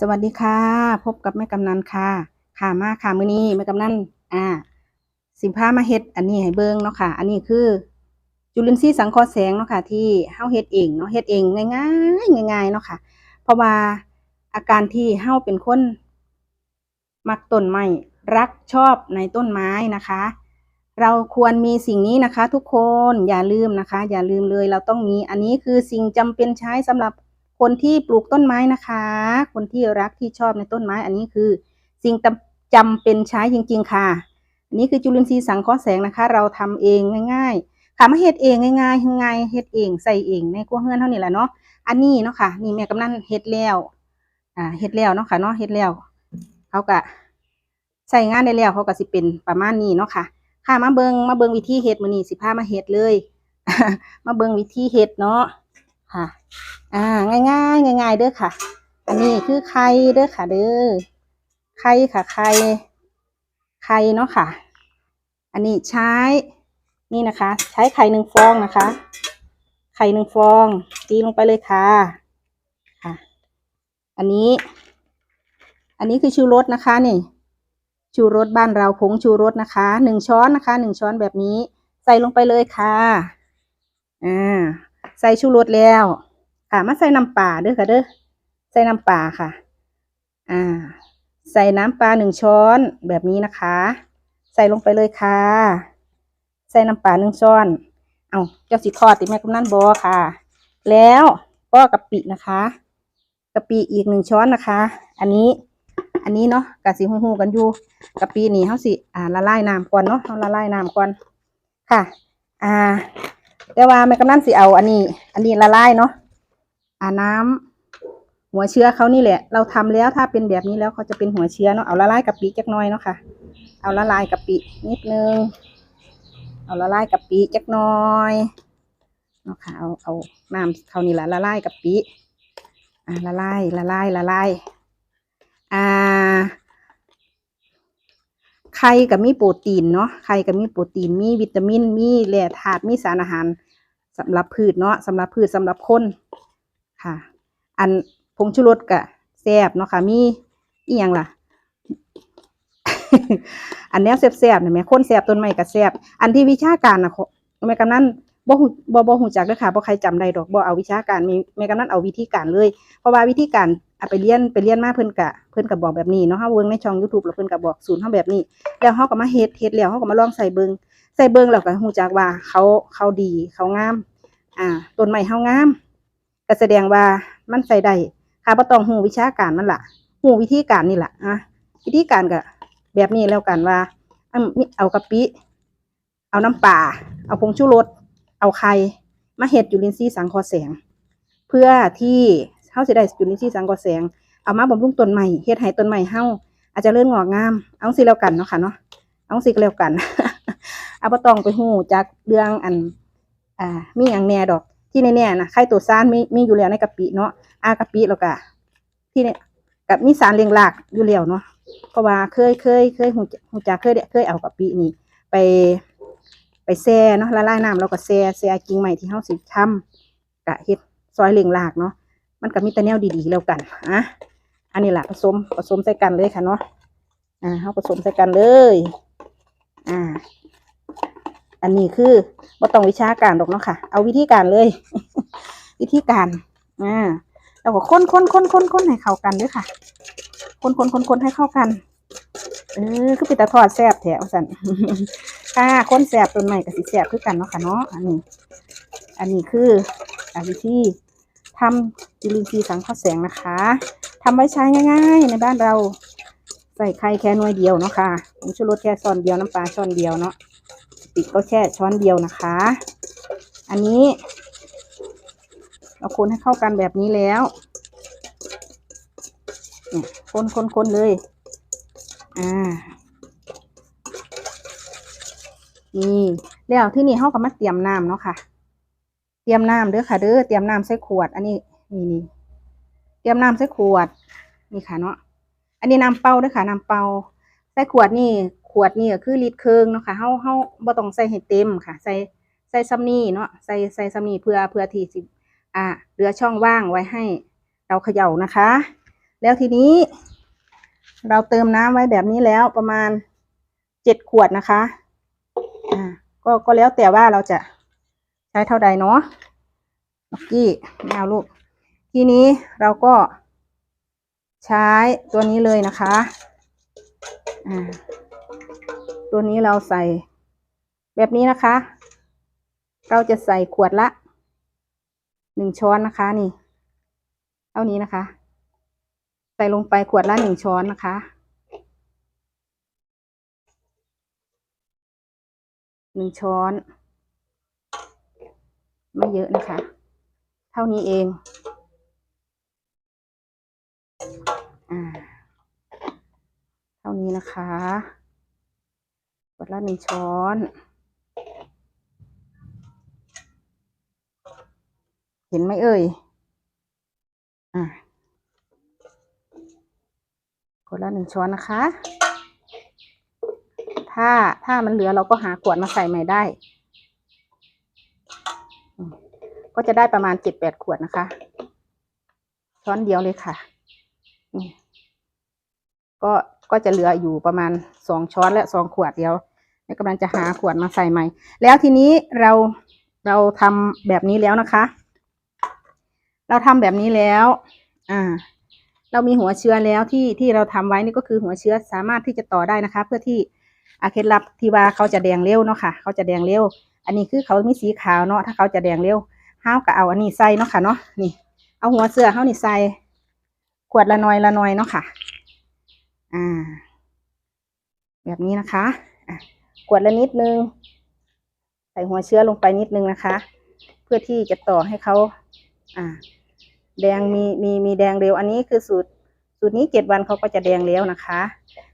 สวัสดีค่ะ พบกับแม่กำนันค่ะ ค่ะมาค่ะมื้อนี้แม่กำนันอ่า สิพามาเฮ็ดอันนี้ให้เบิ่งเนาะค่ะ อันนี้คือ จุลินทรีย์สังเคราะห์แสงเนาะค่ะ ที่เฮาเฮ็ดเองเนาะเฮ็ดเองง่ายๆง่ายๆเนาะค่ะ เพราะว่าอาการที่เฮาเป็นคนมักต้นไม้รักชอบในต้นไม้นะคะ เราควรมีสิ่งนี้นะคะ ทุกคนอย่าลืมนะคะ อย่าลืมเลยเราต้องมีอันนี้คือสิ่งจำเป็นใช้สำหรับ คนที่ปลูกต้นไม้นะคะ คนที่รักที่ชอบในต้นไม้ อันนี้คือ สิ่งจำจำเป็นใช้จริง ๆ ค่ะ อันนี้คือจุลินทรีย์สังเคราะห์แสงนะคะ เราทำเองง่ายๆค่ะมาเฮ็ดเองง่ายๆง่ายเฮ็ดเองใส่เองในครัวเฮือนเท่านี้แหละเนาะ อันนี้เนาะค่ะ นี่แม่กำนันเฮ็ดแล้วอ่าเฮ็ดแล้วเนาะค่ะเนาะเฮ็ดแล้วเขาก็ใส่งานได้แล้วเขาก็สิเป็นประมาณนี้เนาะค่ะค่ะมาเบิงมาเบิงวิธีเฮ็ดมือนี้สิพามาเฮ็ดเลย มาเบิงวิธีเฮ็ดเนาะ ค่ะ อ่า ง่ายๆง่ายๆเด้อค่ะ อันนี้คือไข่เด้อค่ะเด้อ ไข่ค่ะไข่ ไข่เนาะค่ะ อันนี้ใช้ นี่นะคะ ใช้ไข่หนึ่งฟองนะคะ ไข่หนึ่งฟอง ตีลงไปเลยค่ะ ค่ะ อันนี้ อันนี้คือชูรสนะคะนี่ ชูรสบ้านเราผงชูรสนะคะหนึ่งช้อนนะคะหนึ่งช้อนแบบนี้ ใส่ลงไปเลยค่ะ อ่า ใส่ชูรสแล้วค่ะมาใส่น้ำปลาเด้อค่ะเด้อใส่น้ำปลาค่ะ อ่า ใส่น้ำปลาหนึ่งช้อนแบบนี้นะคะ ใส่ลงไปเลยค่ะ ใส่น้ำปลาหนึ่งช้อน เอาเจ้าสิทอดติแม่กำนันบอค่ะ แล้วก็กะปินะคะกะปิอีกหนึ่งช้อนนะคะ อันนี้ อันนี้เนาะกะสิหูๆกันอยู่กะปินี่เขาสิ อ่าละลายน้ำก่อนเนาะเขาละลายน้ำก่อนค่ะ อ่า แต่ว่าแม่กำนันสิเอาอันนี้ อันนี้ละลายเนาะอ่าน้ำหัวเชื้อเขานี่แหละ เราทำแล้วถ้าเป็นแบบนี้แล้วเขาจะเป็นหัวเชื้อเนาะเอาละลายกะปิจักน่อยเนาะค่ะ เอาละลายกะปินิดนึงเอาละลายกะปิจักน่อยเนาะค่ะเอาเอาน้ำเขานี่แหละละลายกะปิอ่าละลายละลายละลายอ่า ข่กับมีโปรตีนเนาะไข่กับมีโปรตีน มีวิตามิน มีแร่ธาตุ มีสารอาหารสำหรับพืชเนาะสำหรับพืชสำหรับคนค่ะ อันผงชูรสกะแซ่บเนาะค่ะ มีอีหยังล่ะ อันแนวแซ่บๆเนี่แหม่คนแซ่บต้นไม้ก็แซ่บอันที่วิชาการนะแม่กำนัน บ่ฮู้บ่บ่ฮู้จักเด้อค่ะบ่ใครจำได้ดอกบ่เอาวิชาการมีแม่กำนันเอาวิธีการเลย เพราะว่าวิธีการเอาไปเรียนไปเรียนมาเพิ่นกะเพิ่นก็บอกแบบนี้เนาะเฮาเบิ่งในช่อง YouTube แล้วเพิ่นก็บอกสูตรเฮาแบบนี้ แล้วเฮาก็มาเฮ็ดเฮ็ดแล้วเฮาก็มาลองใส่เบิ่งใส่เบิ่งแล้วก็ฮู้จักว่าเขาเขาดีเขางาม อ่าต้นไม้เฮางามก็แสดงว่ามันใส่ได้ค่ะบ่ต้องฮู้วิชาการมันล่ะฮู้วิธีการนี่ล่ะอะวิธีการก็แบบนี้แล้วกันว่าอะมีเอากะปิ เอาน้ำปลาเอาผงชูรส เอาไข่มาเฮ็ดจุลินทรีย์สังเคราะห์แสง เพื่อที่เฮาสิได้จุลินทรีย์สังเคราะห์แสงเอามาบำรุงต้นใหม่เฮ็ดให้ต้นใหม่เฮาอาจจะเริ่มงอกงาม เอาสิแล้วกันเนาะค่ะเนาะเอาสิแล้วกันเอาบ่ต้องไปฮู้จักเรื่องอันอ่ามีหยังแน่ดอกที่แน่ๆนะไข่ตัวซานมีมีอยู่แล้วในกะปิเนาะอากะปิแล้วก็ที่เนี่ยกับมีสารเลี้ยงรากอยู่แล้วเนาะเพราะว่าเคยเคยเคยฮู้จักเคยได้เคยเอากะปินี่ไป ไปแช่เนาะละลายน้ำแล้วก็แช่แช่กิ่งใหม่ที่เฮาสิทำกะเฮ็ดซอยเลียงรากเนาะมันก็มีแต่แนวดีๆแล้วกันอะอันนี้แหละผสมผสมใส่กันเลยค่ะเนาะอ่าเขาผสมใส่กันเลยอ่า อันนี้คือบ่ต้องวิชาการหรอกเนาะค่ะ เอาวิธีการเลย วิธีการอ่าเราก็คนคนคนคนคนให้เข้ากันด้วยค่ะคนคนคนคนให้เข้ากัน เออคือปิดตาทอดแซ่บแถวสัน ค่ะคนแซ่บต้นใหม่กับสิแซ่บคือกันเนาะค่ะเนาะอันนี้ อันนี้คืออวิธีทำจุลินทรีย์สังเคราะห์แสงนะคะทำไว้ใช้ง่าย ๆ ในบ้านเราใส่ไข่แค่หน่วยเดียวเนาะค่ะผงชูรสแค่ช้อนเดียวน้ำปลาช้อนเดียวเนาะปิดก็แค่ช้อนเดียวนะคะ อันนี้ เราคนให้เข้ากันแบบนี้แล้วคนคนคนเลย อ่า นี่แล้วที่นี่เขาก็มาเตรียมน้ำเนาะค่ะ เตรียมน้ำเด้อค่ะเด้อเตรียมน้ำใส่ขวด อันนี้นี่นี่เตรียมน้ำใส่ขวดนี่ค่ะเนาะอันนี้น้ำเปล่าเด้อค่ะน้ำเปล่าใส่ขวดนี่ขวดนี่ก็คือลิตรครึ่งเนาะค่ะเฮาเฮาบ่ต้องใส่ให้เต็มค่ะ ใส่ใส่ซ้ำนี่เนาะใส่ใส่ซ้ำนี่เพื่อเพื่อที่สิอ่าเหลือช่องว่างไว้ให้เราเขย่านะคะ แล้วทีนี้ เราเติมน้ำไว้แบบนี้แล้วประมาณเจ็ดขวดนะคะ ก็ก็แล้วแต่ว่าเราจะใช้เท่าใดเนาะล็อกกี้ไม่เอาลูก ทีนี้เราก็ใช้ตัวนี้เลยนะคะอ่าตัวนี้เราใส่แบบนี้นะคะ เราจะใส่ขวดละหนึ่งช้อนนะคะนี่ เท่านี้นะคะ ใส่ลงไปขวดละหนึ่งช้อนนะคะ หนึ่งช้อน ไม่เยอะนะคะ เท่านี้เองอ่าเท่านี้นะคะขวดละหนึ่งช้อนเห็นไหมเอ่ย อ่าขวดละหนึ่งช้อนนะคะ ถ้าถ้ามันเหลือเราก็หาขวดมาใส่ใหม่ได้ ก็จะได้ประมาณเจ็ดแปดขวดนะคะ ช้อนเดียวเลยค่ะนี่ก็ก็จะเหลืออยู่ประมาณสองช้อนและสองขวดเดียวแม่กำลังจะหาขวดมาใส่ใหม่ แล้วทีนี้เราเราทำแบบนี้แล้วนะคะ เราทำแบบนี้แล้ว อ่า เรามีหัวเชื้อแล้วที่ที่เราทำไว้นี่ก็คือหัวเชื้อสามารถที่จะต่อได้นะคะ เพื่อที่ อาเคล็ดลับที่ว่าเขาจะแดงเร็วเนาะค่ะ เขาจะแดงเร็ว อันนี้คือเขามีสีขาวเนาะถ้าเขาจะแดงเร็วห้าวก็เอาอันนี้ใส่เนาะค่ะเนาะนี่ เอาหัวเสื้อเฮานี่ใส่ขวดละน้อยละน้อยเนาะค่ะ อ่า แบบนี้นะคะอะขวดละนิดนึง ใส่หัวเชื้อลงไปนิดนึงนะคะ เพื่อที่จะต่อให้เขาอ่า แดงมีมีมีแดงเร็ว อันนี้คือสูตร สูตรนี้เจ็ดวันเขาก็จะแดงแล้วนะคะ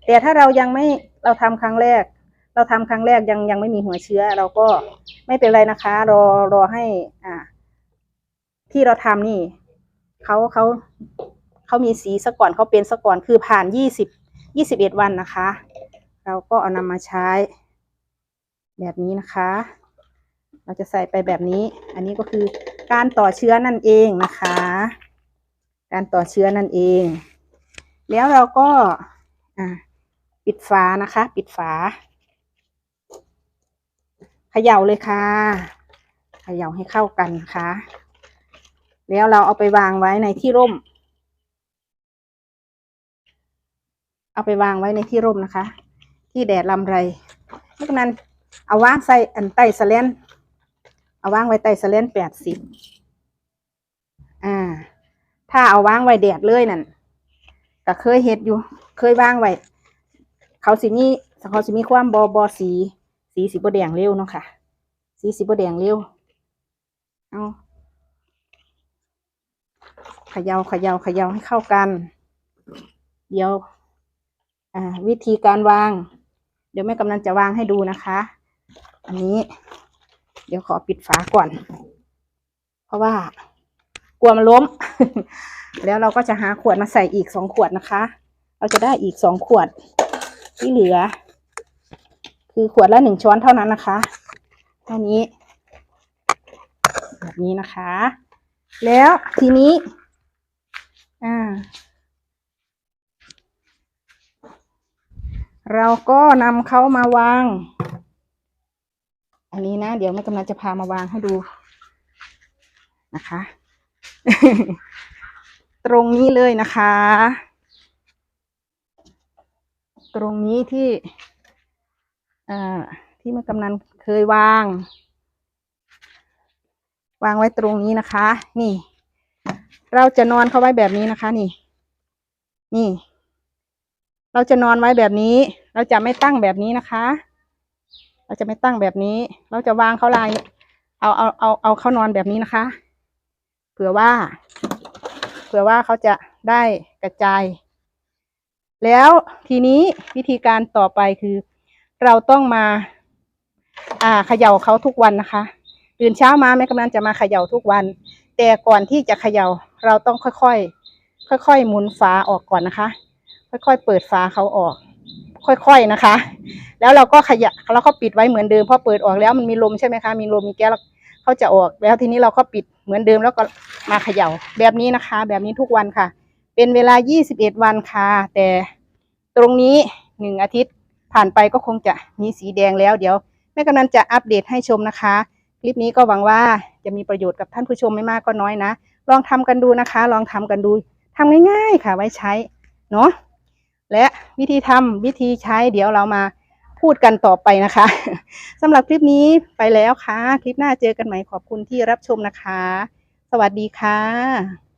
แต่ถ้าเรายังไม่เราทำครั้งแรก เราทำครั้งแรกยังยังไม่มีหัวเชื้อ เราก็ไม่เป็นไรนะคะ รอรอให้อ่า ที่เราทำนี่เขาเขาเขามีสีสะก่อนเขาเป็นสะก่อนคือผ่านยี่สิบยี่สิบเอ็ดวันนะคะ เราก็เอานำมาใช้ แบบนี้นะคะ เราจะใส่ไปแบบนี้ อันนี้ก็คือการต่อเชื้อนั่นเองนะคะ การต่อเชื้อนั่นเอง แล้วเราก็ปิดฝานะคะ ปิดฝาเขย่าเลยค่ะเขย่าให้เข้ากันนะคะแล้วเราเอาไปวางไว้ในที่ร่ม เอาไปวางไว้ในที่ร่มนะคะ ที่แดดลำไรนอกนั้นเอาวางใส่อันใต้สแลนเอาวางไว้ใต้สแลนแปดสิบอ่า ถ้าเอาวางไว้แดดเลยนั่น ก็เคยเฮ็ดอยู่ เคยวางไว้เขาสิมีเขาสิมีความบอบอสี สีสีบแดงเร็วเนาะค่ะ สีสีบแดงเร็วเอาเขยา่าเขยา่าเขย่าให้เข้ากัน เดี๋ยว อ่า วิธีการวาง เดี๋ยวแม่กำลังจะวางให้ดูนะคะ อันนี้ เดี๋ยวขอปิดฝาก่อน เพราะว่า กลัวมันล้ม แล้วเราก็จะหาขวดมาใส่อีกสองขวดนะคะ เราจะได้อีกสองขวดที่เหลือ คือขวดละหนึ่งช้อนเท่านั้นนะคะเท่านี้ แบบนี้นะคะ แล้วทีนี้อ่าเราก็นำเขามาวาง อันนี้นะ เดี๋ยวแม่กำลังจะพามาวางให้ดูนะคะ ตรงนี้เลยนะคะ ตรงนี้ที่อ่าที่แม่กำนันเคยวาง วางไว้ตรงนี้นะคะ นี่ เราจะนอนเขาไว้แบบนี้นะคะ นี่ นี่ เราจะนอนไว้แบบนี้ เราจะไม่ตั้งแบบนี้นะคะ เราจะไม่ตั้งแบบนี้ เราจะวางเขาลาย เอาเอาเอาเอาเขานอนแบบนี้นะคะ ผื่อว่า เผื่อว่าเขาจะได้กระจาย แล้วทีนี้วิธีการต่อไปคือ เราต้องมา อ่าเขย่าเขาทุกวันนะคะตื่นเช้ามาแม่กำลังจะมาเขย่าทุกวัน แต่ก่อนที่จะเขย่า เราต้องค่อยๆค่อยๆหมุนฝาออกก่อนนะคะ ค่อยๆเปิดฝาเขาออก ค่อยๆนะคะ แล้วเราก็ขยะเราก็ปิดไว้เหมือนเดิมพอเปิดออกแล้วมันมีลมใช่ไหมคะมีลมมีแก๊ส เขาจะออกแล้วทีนี้เราก็ปิดเหมือนเดิมแล้วก็มาเขย่าแบบนี้นะคะ แบบนี้ทุกวันค่ะ เป็นเวลา 21 วันค่ะ แต่ตรงนี้หนึ่งอาทิตย์ผ่านไปก็คงจะมีสีแดงแล้วเดี๋ยวแม่กำนันจะอัปเดตให้ชมนะคะ คลิปนี้ก็หวังว่าจะมีประโยชน์กับท่านผู้ชมไม่มากก็น้อยนะ ลองทำกันดูนะคะ ลองทำกันดูทำง่าย ๆ ค่ะไว้ใช้เนาะและวิธีทำวิธีใช้เดี๋ยวเรามา พูดกันต่อไปนะคะสำหรับคลิปนี้ไปแล้วค่ะ คลิปหน้าเจอกันใหม่ขอบคุณที่รับชมนะคะ สวัสดีค่ะ